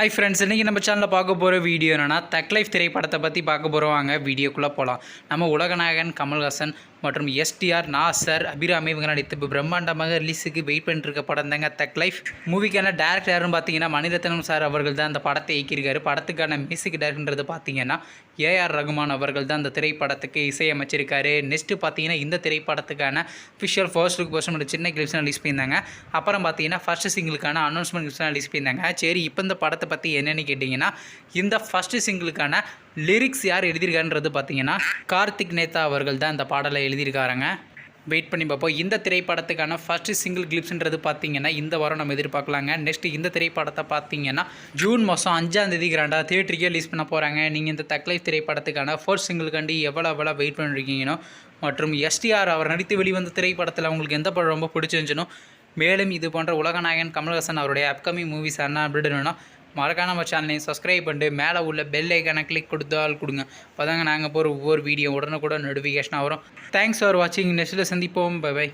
Hi friends இன்றைக்கி நம்ம சேனலில் பார்க்க போகிற வீடியோ என்னென்னா தக்லைஃப் திரைப்படத்தை பற்றி பார்க்க போகிறோம் வாங்க வீடியோக்குள்ளே போகலாம் நம்ம உலகநாயகன் கமல்ஹாசன் மற்றும் எஸ்டிஆர் நாசர் அபிராமி இவங்க நடித்து இப்போ பிரம்மாண்டமாக ரிலீஸுக்கு வெயிட் பண்ணிட்டு இருக்க படம் தாங்க தக் லைஃப் மூவிக்கான டேரக்டர் யாருன்னு பார்த்தீங்கன்னா மணிரத்னம் சார் அவர்கள் தான் அந்த படத்தை இயக்கியிருக்காரு. படத்துக்கான மியூசிக் டேரக்டர்ன்றது பார்த்தீங்கன்னா ஏஆர் ரகுமான் அவர்கள் தான் அந்த திரைப்படத்துக்கு இசையமைச்சிருக்காரு. நெக்ஸ்ட்டு பார்த்தீங்கன்னா இந்த திரைப்படத்துக்கான ஃபிஷியல் ஃபர்ஸ்ட் லுக் போஸ்ட் சின்ன கிளிப்ஸ் ரிலீஸ் பண்ணியிருந்தாங்க. அப்புறம் பார்த்தீங்கன்னா ஃபர்ஸ்ட் சிங்கிளுக்கான அனௌன்ஸ்மெண்ட் கிளிப்ஸ் ரிலீஸ் பண்ணியிருந்தாங்க. சரி இப்போ இந்த படத்தை பற்றி என்னென்னு கேட்டிங்கன்னா இந்த ஃபஸ்ட்டு சிங்கிளுக்கான லிரிக்ஸ் யார் எழுதியிருக்கான்றது பார்த்தீங்கன்னா கார்த்திக் நேதா அவர்கள் தான் இந்த பாடலை எழுதியிருக்காருங்க. வெயிட் பண்ணி பார்ப்போம். இந்த திரைப்படத்துக்கான ஃபஸ்ட்டு சிங்கிள் கிளிப்ஸ்ன்றது பார்த்தீங்கன்னா இந்த வாரம் நம்ம எதிர்பார்க்கலாங்க. நெக்ஸ்ட் இந்த திரைப்படத்தை பார்த்தீங்கன்னா ஜூன் மாதம் அஞ்சாம் தேதி கிராண்டாக தியேட்டருக்கே ரிலீஸ் பண்ண போகிறாங்க நீங்கள் இந்த தக்லைஃப் திரைப்படத்துக்கான ஃபர்ஸ்ட் சிங்கிளுக்காண்டி எவ்வளோ எவ்வளோ வெயிட் பண்ணிருக்கீங்கனோ மற்றும் எஸ்டிஆர் அவர் நடித்து வெளிவந்த திரைப்படத்தில் உங்களுக்கு எந்த படம் ரொம்ப பிடிச்சிருந்துச்சுனோ மேலும் இது போன்ற உலகநாயகன் கமல்ஹாசன் அவருடைய அப்கமிங் மூவிஸ் என்ன அப்டேட் மறக்காம நம்ம சேனலையும் சப்ஸ்கிரைப் பண்ணிட்டு மேலே உள்ள பெல் ஐக்கானை கிளிக் கொடுத்தால் கொடுங்க. அப்போ நாங்கள் போகிற ஒவ்வொரு வீடியோ உடனுக்குடன் நோட்டிஃபிகேஷனாக வரும். தேங்க்ஸ் ஃபார் வாட்சிங் நெக்ஸ்ட்டில் சந்திப்போம். By by